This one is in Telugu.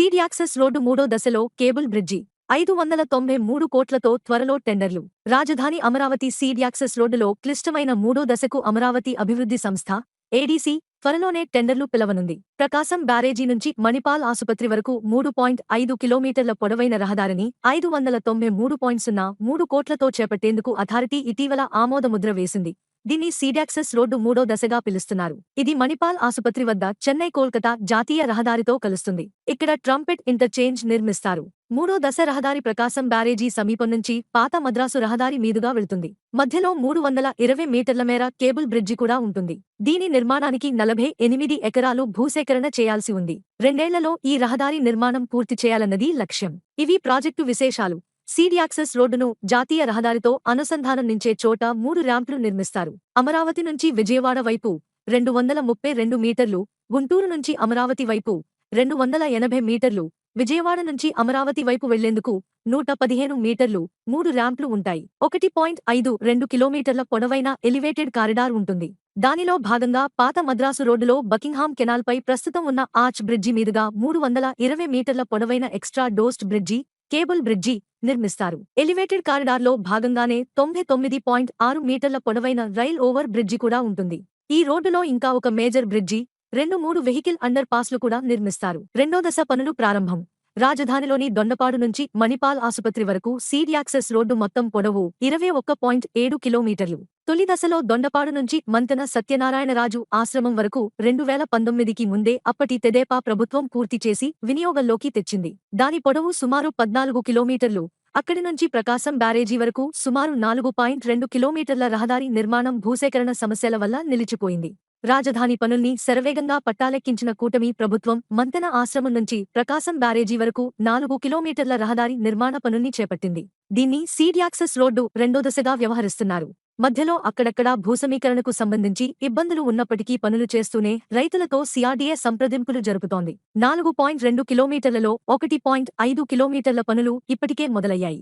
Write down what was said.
సీడ్ యాక్సెస్ రోడ్డు మూడో దశలో కేబుల్ బ్రిడ్జి ఐదు వందల తొంభై మూడు కోట్లతో త్వరలో టెండర్లు. రాజధాని అమరావతి సీడ్ యాక్సెస్ రోడ్డులో క్లిష్టమైన మూడో దశకు అమరావతి అభివృద్ధి సంస్థ ఏడీసీ త్వరలోనే టెండర్లు పిలవనుంది. ప్రకాశం బ్యారేజీ నుంచి మణిపాల్ ఆసుపత్రి వరకు మూడు పాయింట్ ఐదు కిలోమీటర్ల పొడవైన రహదారిని ఐదు వందల తొంభై మూడు పాయింట్ సున్నా మూడు కోట్లతో చేపట్టేందుకు అథారిటీ ఇటీవల ఆమోదముద్ర వేసింది. దీన్ని సీడాక్సెస్ రోడ్డు మూడో దశగా పిలుస్తున్నారు. ఇది మణిపాల్ ఆసుపత్రి వద్ద చెన్నై కోల్కతా జాతీయ రహదారితో కలుస్తుంది. ఇక్కడ ట్రంపెట్ ఇంటర్చేంజ్ నిర్మిస్తారు. మూడో దశ రహదారి ప్రకాశం బ్యారేజీ సమీపం నుంచి పాత మద్రాసు రహదారి మీదుగా వెళ్తుంది. మధ్యలో మూడు వందల ఇరవై మీటర్ల మేర కేబుల్ బ్రిడ్జి కూడా ఉంటుంది. దీని నిర్మాణానికి నలభై ఎనిమిది ఎకరాలు భూసేకరణ చేయాల్సి ఉంది. రెండేళ్ళలో ఈ రహదారి నిర్మాణం పూర్తి చేయాలన్నది లక్ష్యం. ఇవి ప్రాజెక్టు విశేషాలు. సీడ్ యాక్సెస్ రోడ్డును జాతీయ రహదారితో అనుసంధానం నించే చోట మూడు ర్యాంపులు నిర్మిస్తారు. అమరావతి నుంచి విజయవాడ వైపు రెండు వందల ముప్పై రెండు మీటర్లు గుంటూరు నుంచి అమరావతి వైపు రెండు వందల ఎనభై మీటర్లు విజయవాడ నుంచి అమరావతి వైపు వెళ్ళేందుకు నూట పదిహేను మీటర్లు మూడు ర్యాంపులు ఉంటాయి. ఒకటి పాయింట్ ఐదు రెండు కిలోమీటర్ల పొడవైన ఎలివేటెడ్ కారిడార్ ఉంటుంది. దానిలో భాగంగా పాత మద్రాసు రోడ్డులో బకింగ్హామ్ కెనాల్పై ప్రస్తుతం ఉన్న ఆర్చ్ బ్రిడ్జి మీదుగా మూడు వందల ఇరవై మీటర్ల పొడవైన extradosed bridge cable bridge నిర్మిస్తారు. ఎలివేటెడ్ కారిడార్లో భాగంగానే తొంభై తొమ్మిది పాయింట్ ఆరు మీటర్ల పొడవైన రైల్ ఓవర్ బ్రిడ్జి కూడా ఉంటుంది. ఈ రోడ్డులో ఇంకా ఒక మేజర్ బ్రిడ్జి రెండు మూడు వెహికల్ అండర్ పాస్లు కూడా నిర్మిస్తారు. రెండో దశ పనులు ప్రారంభం. రాజధానిలోని దొండపాడు నుంచి మణిపాల్ ఆసుపత్రి వరకు సీడ్ యాక్సెస్ రోడ్డు మొత్తం పొడవు ఇరవై ఒక్క పాయింట్ ఏడు కిలోమీటర్లు. తొలి దశలో దొండపాడు నుంచి మంతెన సత్యనారాయణరాజు ఆశ్రమం వరకు రెండు వేల పంతొమ్మిదికి ముందే అప్పటి తెదేపా ప్రభుత్వం పూర్తి చేసి వినియోగంలోకి తెచ్చింది. దాని పొడవు సుమారు పద్నాలుగు కిలోమీటర్లు. అక్కడి నుంచి ప్రకాశం బ్యారేజీ వరకు సుమారు నాలుగు పాయింట్ రెండు కిలోమీటర్ల రహదారి నిర్మాణం భూసేకరణ సమస్యల వల్ల నిలిచిపోయింది. రాజధాని పనుల్ని శరవేగంగా పట్టాలెక్కించిన కూటమి ప్రభుత్వం మంతెన ఆశ్రమం నుంచి ప్రకాశం బ్యారేజీ వరకు నాలుగు కిలోమీటర్ల రహదారి నిర్మాణ పనుల్ని చేపట్టింది. దీన్ని సీడ్ యాక్సెస్ రోడ్డు రెండో దశగా వ్యవహరిస్తున్నారు. మధ్యలో అక్కడక్కడా భూసమీకరణకు సంబంధించి ఇబ్బందులు ఉన్నప్పటికీ పనులు చేస్తూనే రైతులతో సిఆర్డీఏ సంప్రదింపులు జరుపుతోంది. నాలుగు పాయింట్ రెండు కిలోమీటర్లలో ఒకటి పాయింట్ ఐదు కిలోమీటర్ల పనులు ఇప్పటికే మొదలయ్యాయి.